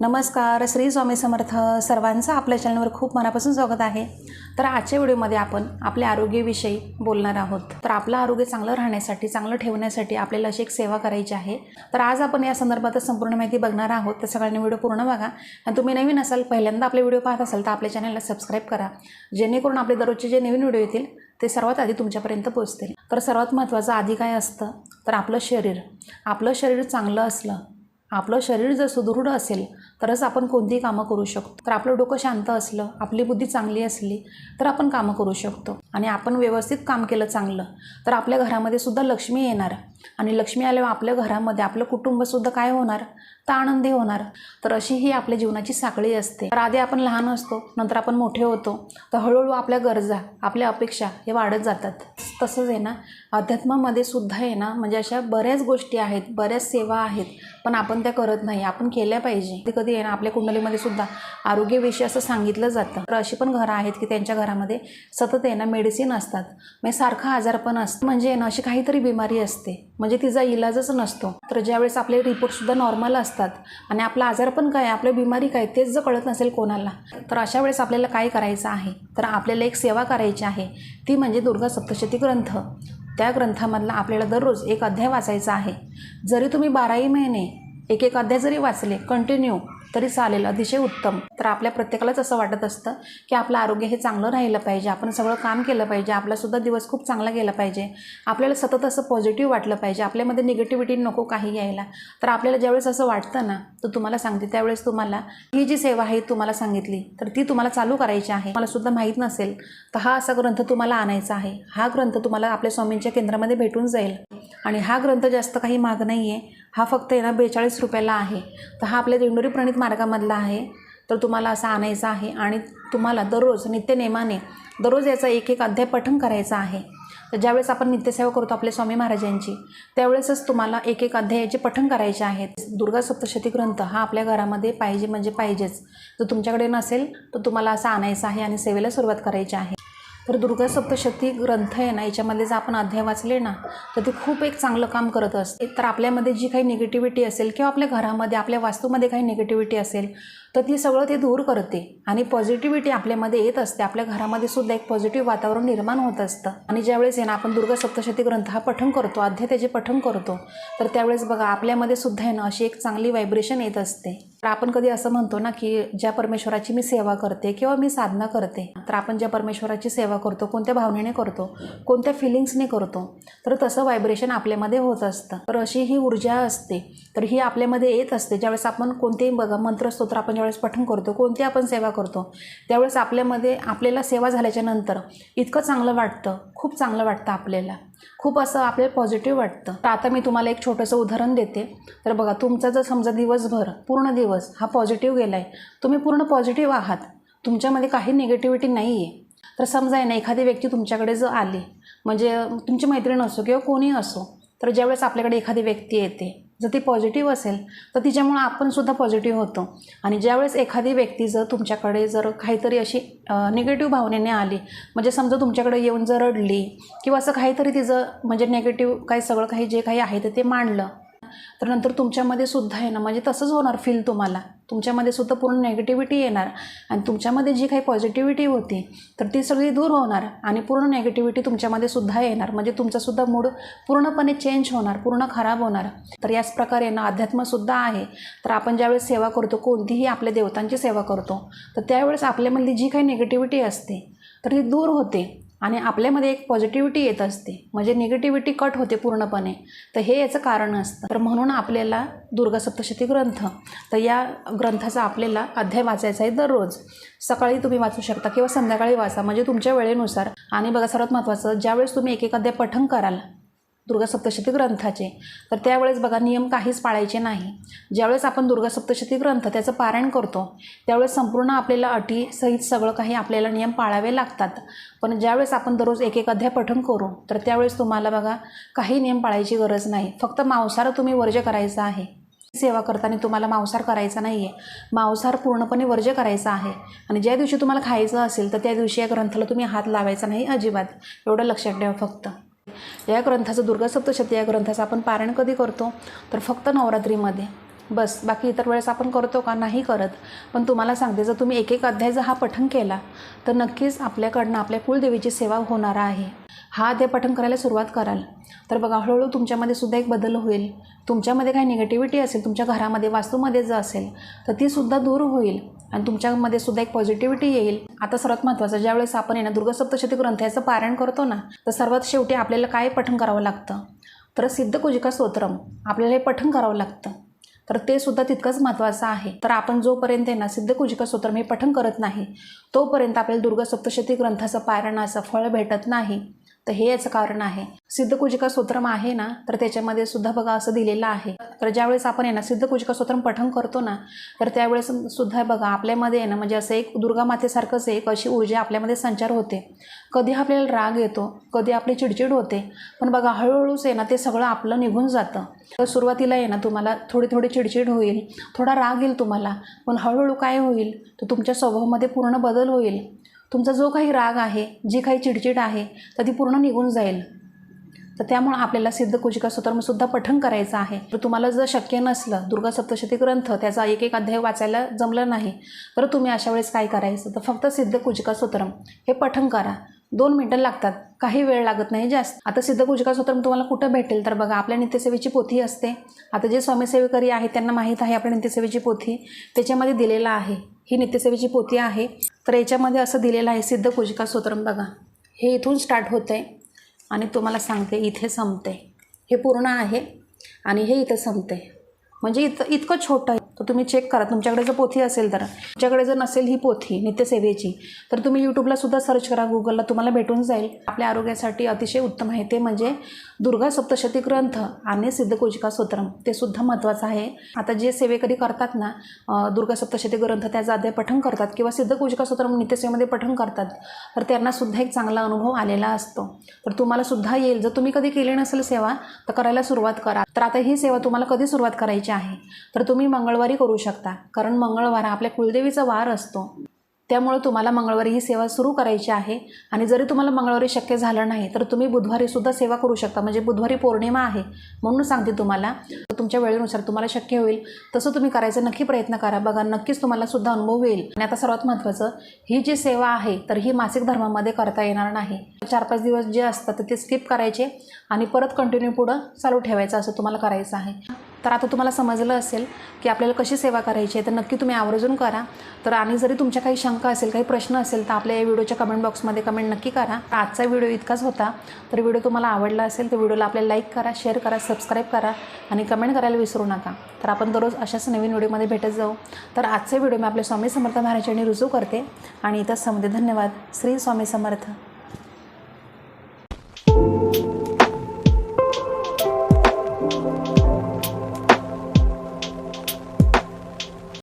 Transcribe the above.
नमस्कार श्री स्वामी समर्थ सर्वांचं आपल्या चॅनलवर खूप मनापासून स्वागत आहे. तर आजच्या व्हिडिओमध्ये आपण आपल्या आरोग्याविषयी बोलणार आहोत. तर आपलं आरोग्य चांगलं राहण्यासाठी चांगलं ठेवण्यासाठी आपल्याला अशी एक सेवा करायची आहे. तर आज आपण या संदर्भात संपूर्ण माहिती बघणार आहोत. तर सगळ्यांनी व्हिडिओ पूर्ण बघा. आणि तुम्ही नवीन असाल पहिल्यांदा आपले व्हिडिओ पाहत असाल तर आपल्या चॅनलला सबस्क्राईब करा. जेणेकरून आपले दररोजचे जे नवीन व्हिडिओ येतील ते सर्वात आधी तुमच्यापर्यंत पोहोचतील. तर सर्वात महत्त्वाचं आधी काय असतं? तर आपलं शरीर. आपलं शरीर चांगलं असलं आपलं शरीर जर सुदृढ असेल तरच आपण कोणतीही कामं करू शकतो. तर आपलं डोकं शांत असलं आपली बुद्धी चांगली असली तर आपण कामं करू शकतो. आणि आपण व्यवस्थित काम केलं चांगलं तर आपल्या घरामध्ये सुद्धा लक्ष्मी येणार. आणि लक्ष्मी आल्यावर आपल्या घरामध्ये आपलं कुटुंबसुद्धा काय होणार? तर आनंदी होणार. तर अशी ही आपल्या जीवनाची साखळी असते. तर आधी आपण लहान असतो नंतर आपण मोठे होतो तर हळूहळू आपल्या गरजा आपल्या अपेक्षा हे वाढत जातात. तसंच आहे ना अध्यात्मामध्ये सुद्धा आहे ना म्हणजे अशा बऱ्याच गोष्टी आहेत बऱ्याच सेवा आहेत पण आपण त्या करत नाही. आपण केल्या पाहिजे. कधी कधी आहे ना आपल्या कुंडलीमध्ये सुद्धा आरोग्याविषयी असं सांगितलं जातं. तर अशी पण घरं आहेत की त्यांच्या घरामध्ये सतत आहे ना मेडिसिन असतात. म्हणजे सारखा आजारपण असतं म्हणजे आहे ना अशी काहीतरी बिमारी असते. म्हणजे तिचा इलाजच नसतो. तर ज्यावेळेस आपले रिपोर्टसुद्धा नॉर्मल असतात आणि आपला आजारपण काय आपल्या बिमारी काय तेच जर कळत नसेल कोणाला तर अशा वेळेस आपल्याला काय करायचं आहे? तर आपल्याला एक सेवा करायची आहे. ती म्हणजे दुर्गा सप्तशती ग्रंथ. त्या ग्रंथामधला आपल्याला दररोज एक अध्याय वाचायचा आहे. जरी तुम्ही बाराही महिने एक एक अध्याय जरी वाचले कंटिन्यू तरी चालेल अतिशय उत्तम. तर आपल्या प्रत्येकालाच असं वाटत असतं की आपलं आरोग्य हे चांगलं राहिलं पाहिजे आपण सगळं काम केलं पाहिजे आपलासुद्धा दिवस खूप चांगला गेला पाहिजे. आपल्याला सतत असं पॉझिटिव्ह वाटलं पाहिजे आपल्यामध्ये निगेटिव्हिटी नको काही यायला. तर आपल्याला ज्यावेळेस असं वाटतं ना तर तुम्हाला सांगते त्यावेळेस तुम्हाला ही जी सेवा आहे तुम्हाला सांगितली तर ती तुम्हाला चालू करायची आहे. मला सुद्धा माहीत नसेल तर हा असा ग्रंथ तुम्हाला आणायचा आहे. हा ग्रंथ तुम्हाला आपल्या स्वामींच्या केंद्रामध्ये भेटून जाईल. आणि हा ग्रंथ जास्त काही महाग नाही आहे हा फक्त आहे ना बेचाळीस रुपयाला आहे. तर हा आपल्या दिंडोरी प्रणित मार्गामधला आहे. तर तुम्हाला असा आणायचा आहे आणि तुम्हाला दररोज नित्यनेमाने दररोज याचा एक एक अध्याय पठण करायचा आहे. तर ज्यावेळेस आपण नित्यसेवा करतो आपल्या स्वामी महाराजांची त्यावेळेसच तुम्हाला एक एक अध्यायाचे पठण करायचे आहेत. दुर्गा सप्तशती ग्रंथ हा आपल्या घरामध्ये पाहिजे म्हणजे पाहिजेच. जर तुमच्याकडे नसेल तर तुम्हाला असा आणायचा आहे आणि सेवेला सुरुवात करायची आहे. तर दुर्गा सप्तशती ग्रंथ आहे ना याच्यामध्ये जर आपण अध्याय वाचले ना तर ते खूप एक चांगलं काम करत असते. तर आपल्यामध्ये जी काही निगेटिव्हिटी असेल किंवा आपल्या घरामध्ये आपल्या वास्तूमध्ये काही निगेटिव्हिटी असेल तर ती सगळं ते दूर करते. आणि पॉझिटिव्हिटी आपल्यामध्ये येत असते. आपल्या घरामध्ये सुद्धा एक पॉझिटिव्ह वातावरण निर्माण होत असतं. आणि ज्यावेळेस आहे ना आपण दुर्गा सप्तशती ग्रंथ हा पठण करतो अध्याय त्याचे पठण करतो तर त्यावेळेस बघा आपल्यामध्ये सुद्धा आहे ना अशी एक चांगली व्हायब्रेशन येत असते. तर आपण कधी असं म्हणतो ना की ज्या परमेश्वराची मी सेवा करते किंवा मी साधना करते तर आपण ज्या परमेश्वराची सेवा करतो कोणत्या भावनेने करतो कोणत्या फिलिंग्सने करतो तर तसं व्हायब्रेशन आपल्यामध्ये होत असतं. तर अशी ही ऊर्जा असते तर ही आपल्यामध्ये येत असते. ज्यावेळेस आपण कोणतेही बघा मंत्रस्तोत्र आपण ज्यावेळेस पठण करतो कोणती आपण सेवा करतो त्यावेळेस आपल्यामध्ये आपल्याला सेवा झाल्याच्यानंतर इतकं चांगलं वाटतं खूप चांगलं वाटतं आपल्याला. खूप असं आपल्याला पॉझिटिव्ह वाटतं. तर आता मी तुम्हाला एक छोटंसं उदाहरण देते. तर बघा तुमचा जर समजा दिवसभर पूर्ण दिवस हा पॉझिटिव्ह गेला आहे तुम्ही पूर्ण पॉझिटिव्ह आहात. तुमच्यामध्ये काही निगेटिव्हिटी नाही आहे तर समजा आहे ना एखादी व्यक्ती तुमच्याकडे जर आली म्हणजे तुमची मैत्रीण असो किंवा कोणी असो तर ज्यावेळेस आपल्याकडे एखादी व्यक्ती येते जर ती पॉझिटिव्ह असेल तर तिच्यामुळं आपणसुद्धा पॉझिटिव्ह होतो. आणि ज्यावेळेस एखादी व्यक्ती जर तुमच्याकडे जर काहीतरी अशी निगेटिव्ह भावनेने आली म्हणजे समजा तुमच्याकडे येऊन जर रडली किंवा असं काहीतरी तिचं म्हणजे निगेटिव्ह काही सगळं काही जे काही आहे तर ते मांडलं तर नंतर तुमच्यामध्ये सुद्धा आहे ना म्हणजे तसंच होणार फील तुम्हाला. तुमच्यामध्ये सुद्धा पूर्ण नेगेटिव्हिटी येणार. आणि तुमच्यामध्ये जी काही पॉझिटिव्हिटी होती तर ती सगळी दूर होणार आणि पूर्ण नेगेटिव्हिटी तुमच्यामध्ये सुद्धा येणार. म्हणजे तुमचासुद्धा मूड पूर्णपणे चेंज होणार पूर्ण खराब होणार. तर याच प्रकारे ना अध्यात्मसुद्धा आहे. तर आपण ज्यावेळेस सेवा करतो कोणतीही आपल्या देवतांची सेवा करतो तर त्यावेळेस आपल्यामधली जी काही निगेटिव्हिटी असते तर ती दूर होते. आणि आपल्यामध्ये एक पॉझिटिव्हिटी येत असते. म्हणजे निगेटिव्हिटी कट होते पूर्णपणे. तर हे याचं कारण असतं. तर म्हणून आपल्याला दुर्गा सप्तशती ग्रंथ तर या ग्रंथाचा आपल्याला अध्याय वाचायचा आहे दररोज. सकाळी तुम्ही वाचू शकता किंवा संध्याकाळी वाचा. म्हणजे तुमच्या वेळेनुसार. आणि बघा सर्वात महत्त्वाचं ज्यावेळेस तुम्ही एक एक अध्याय पठण कराल दुर्गा सप्तशती ग्रंथाचे. तर त्यावेळेस बघा नियम काहीच पाळायचे नाही. ज्यावेळेस आपण दुर्गा सप्तशती ग्रंथ त्याचं पारायण करतो त्यावेळेस संपूर्ण आपल्याला अटीसहित सगळं काही आपल्याला नियम पाळावे लागतात. पण ज्यावेळेस आपण दररोज एक एक अध्याय पठण करू तर त्यावेळेस तुम्हाला बघा काही नियम पाळायची गरज नाही. फक्त मांसार तुम्ही वर्ज्य करायचा आहे. सेवा करताना तुम्हाला मांसाहार करायचा नाही आहे मांसाहार पूर्णपणे वर्ज्य करायचा आहे. आणि ज्या दिवशी तुम्हाला खायचं असेल तर त्या दिवशी या ग्रंथाला तुम्ही हात लावायचा नाही अजिबात. एवढं लक्षात ठेवा फक्त. या ग्रंथाचं दुर्गा सप्तशती या ग्रंथाचं आपण पारायण कधी करतो? तर फक्त नवरात्रीमध्ये. बस बाकी इतर वेळेस आपण करतो का? नाही करत. पण तुम्हाला सांगते जर तुम्ही एक एक अध्याय जर हा पठण केला तर नक्कीच आपल्याकडनं आपल्या कुलदेवीची सेवा होणार आहे. हा ते पठण करायला सुरुवात कराल. तर बघा हळूहळू तुमच्यामध्ये सुद्धा एक बदल होईल. तुमच्यामध्ये काही निगेटिव्हिटी असेल तुमच्या घरामध्ये वास्तूमध्ये जर असेल तर ती सुद्धा दूर होईल आणि तुमच्यामध्ये सुद्धा एक पॉझिटिव्हिटी येईल. आता सर्वात महत्त्वाचं ज्यावेळेस आपण आहे ना दुर्गसप्तशती ग्रंथ याचं पारायण करतो ना तर सर्वात शेवटी आपल्याला काय पठण करावं लागतं? तर सिद्धकुजिका स्तोत्रम आपल्याला हे पठण करावं लागतं. तर ते सुद्धा तितकंच महत्त्वाचं आहे. तर आपण जोपर्यंत आहे ना सिद्धकुजिका स्तोत्रम हे पठण करत नाही तोपर्यंत आपल्याला दुर्गा सप्तशती ग्रंथाचं पारायणाचं फळ भेटत नाही. तर हे याचं कारण आहे. सिद्धकुजिका स्तोत्रम आहे ना तर त्याच्यामध्ये सुद्धा बघा असं दिलेलं आहे. तर ज्यावेळेस आपण आहे ना सिद्धकुजिका स्तोत्रम पठण करतो ना तर त्यावेळेस सुद्धा बघा आपल्यामध्ये आहे ना म्हणजे असं एक दुर्गा मातेसारखंच एक अशी ऊर्जा आपल्यामध्ये संचार होते. कधी आपल्याला राग येतो कधी आपली चिडचिड होते पण बघा हळूहळूच आहे ना ते सगळं आपलं निघून जातं. तर सुरुवातीला आहे ना तुम्हाला थोडी थोडी चिडचिड होईल थोडा राग येईल तुम्हाला पण हळूहळू काय होईल तर तुमच्या स्वभावामध्ये पूर्ण बदल होईल. तुमचा जो काही राग आहे जी काही चिडचिड आहे तर ती पूर्ण निघून जाईल. तर त्यामुळं आपल्याला सिद्धकुजिका स्तोत्रमसुद्धा पठण करायचं आहे. तर तुम्हाला जर शक्य नसलं दुर्गा सप्तशती ग्रंथ त्याचा एक एक अध्याय वाचायला जमलं नाही तर तुम्ही अशा वेळेस काय करायचं? तर फक्त सिद्धकुजिका स्तोत्रम. हे पठण करा. दोन मिनटं लागतात. काही वेळ लागत नाही जास्त. आता सिद्धकुजिका स्तोत्रम तुम्हाला कुठं भेटेल? तर बघा आपल्या नित्यसेवेची पोथी असते. आता जे स्वामीसेवेकरी आहेत त्यांना माहीत आहे आपल्या नित्यसेवेची पोथी. त्याच्यामध्ये दिलेलं आहे. ही नित्यसेवेची पोथी आहे. तर याच्यामध्ये असं दिलेलं आहे सिद्ध कुजिका स्तोत्रम बघा. हे इथून स्टार्ट होतं आहे आणि तुम्हाला सांगते इथे संपते हे पूर्ण आहे आणि हे इथं संपते म्हणजे इथं इतकं छोटं तर तुम्ही चेक करा. तुमच्याकडे जर पोथी असेल तर. तुमच्याकडे जर नसेल ही पोथी नित्यसेवेची तर तुम्ही यूट्यूबला सुद्धा सर्च करा. गुगलला तुम्हाला भेटून जाईल. आपल्या आरोग्यासाठी अतिशय उत्तम आहे ते म्हणजे दुर्गा सप्तशती ग्रंथ आणि सिद्धकोजिका स्तोत्रम. ते सुद्धा महत्त्वाचं आहे. आता जे सेवेकरी करतात ना दुर्गा सप्तशती ग्रंथ त्याचं अध्याय पठण करतात किंवा सिद्धकोजिका स्तोत्रम नित्यसेवेमध्ये पठण करतात तर त्यांना सुद्धा एक चांगला अनुभव आलेला असतो. तर तुम्हाला सुद्धा येईल. जर तुम्ही कधी केली नसेल सेवा तर करायला सुरुवात करा. तर आता ही सेवा तुम्हाला कधी सुरुवात करायची आहे? तर तुम्ही मंगळवारी करू शकता. कारण मंगळवार हा आपल्या कुलदेवीचा वार असतो. त्यामुळे तुम्हाला मंगळवारी ही सेवा सुरू करायची आहे. आणि जरी तुम्हाला मंगळवारी शक्य झालं नाही तर तुम्ही बुधवारी सुद्धा सेवा करू शकता. म्हणजे बुधवारी पौर्णिमा आहे म्हणून सांगते तुम्हाला. तर तुमच्या वेळेनुसार तुम्हाला शक्य होईल. तसं तुम्ही करायचा नक्की प्रयत्न करा. बघा नक्कीच तुम्हाला सुद्धा अनुभव येईल. आणि आता सर्वात महत्त्वाचं ही जी सेवा आहे तर ही मासिक धर्मामध्ये करता येणार नाही. चार पाच दिवस जे असतात तर ते स्किप करायचे आणि परत कंटिन्यू पुढं चालू ठेवायचं असं तुम्हाला करायचं आहे. तर आता तुम्हाला समजलं असेल की आपल्याला कशी सेवा करायची आहे तर नक्की तुम्ही आवर्जून करा. तर आणि जरी तुमच्या काही शंका असेल काही प्रश्न असेल तर आपल्या या व्हिडिओच्या कमेंट बॉक्समध्ये कमेंट नक्की करा. आजचा व्हिडिओ इतकाच होता. तर व्हिडिओ तुम्हाला आवडला असेल तर व्हिडिओला आपल्याला लाईक करा शेअर करा सबस्क्राईब करा आणि कमेंट करायला विसरू नका. तर आपण दररोज अशाच नवीन व्हिडिओमध्ये भेटत जाऊ. तर आजचा व्हिडिओ मी आपल्या स्वामी समर्थ महाराजांनी रुजू करते आणि इथं समजे धन्यवाद. श्री स्वामी समर्थ.